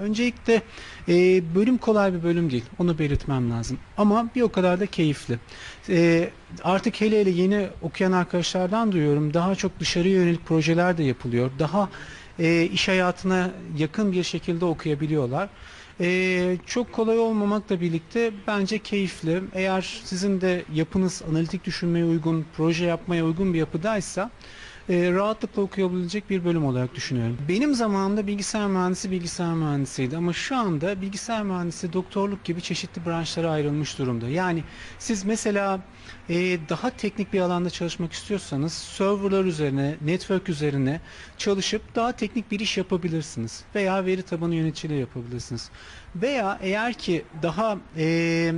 Öncelikle e, bölüm kolay bir bölüm değil. Onu belirtmem lazım. Ama bir o kadar da keyifli. E, artık hele hele yeni okuyan arkadaşlardan duyuyorum. Daha çok dışarıya yönelik projeler de yapılıyor. Daha e, iş hayatına yakın bir şekilde okuyabiliyorlar. E, çok kolay olmamakla birlikte bence keyifli. Eğer sizin de yapınız analitik düşünmeye uygun, proje yapmaya uygun bir yapıdaysa e, rahatlıkla okuyabilecek bir bölüm olarak düşünüyorum. Benim zamanımda bilgisayar mühendisi bilgisayar mühendisiydi ama şu anda bilgisayar mühendisi doktorluk gibi çeşitli branşlara ayrılmış durumda. Yani siz mesela e, daha teknik bir alanda çalışmak istiyorsanız serverlar üzerine, network üzerine çalışıp daha teknik bir iş yapabilirsiniz. Veya veri tabanı yöneticiliği yapabilirsiniz. Veya eğer ki daha e,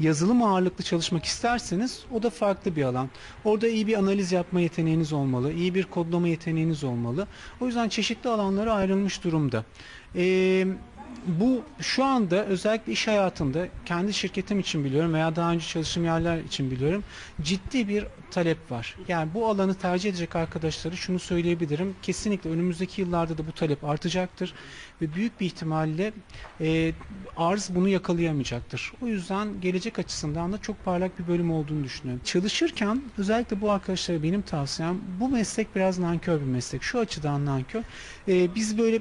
yazılım ağırlıklı çalışmak isterseniz o da farklı bir alan. Orada iyi bir analiz yapma yeteneğiniz olmalı, iyi bir kodlama yeteneğiniz olmalı. O yüzden çeşitli alanlara ayrılmış durumda. Ee, bu şu anda özellikle iş hayatında kendi şirketim için biliyorum veya daha önce çalıştığım yerler için biliyorum ciddi bir talep var. Yani bu alanı tercih edecek arkadaşları şunu söyleyebilirim. Kesinlikle önümüzdeki yıllarda da bu talep artacaktır ve büyük bir ihtimalle e, arz bunu yakalayamayacaktır. O yüzden gelecek açısından da çok parlak bir bölüm olduğunu düşünüyorum. Çalışırken özellikle bu arkadaşlara benim tavsiyem bu meslek biraz nankör bir meslek. Şu açıdan nankör. E, biz böyle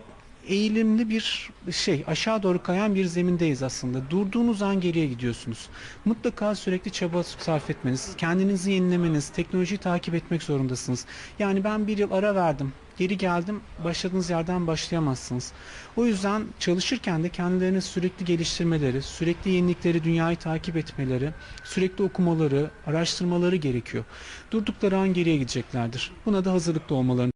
eğilimli bir şey aşağı doğru kayan bir zemindeyiz aslında. Durduğunuz an geriye gidiyorsunuz. Mutlaka sürekli çaba sarf etmeniz, kendinizi yenilemeniz, teknolojiyi takip etmek zorundasınız. Yani ben bir yıl ara verdim, geri geldim, başladığınız yerden başlayamazsınız. O yüzden çalışırken de kendilerini sürekli geliştirmeleri, sürekli yenilikleri, dünyayı takip etmeleri, sürekli okumaları, araştırmaları gerekiyor. Durdukları an geriye gideceklerdir. Buna da hazırlıklı olmalarını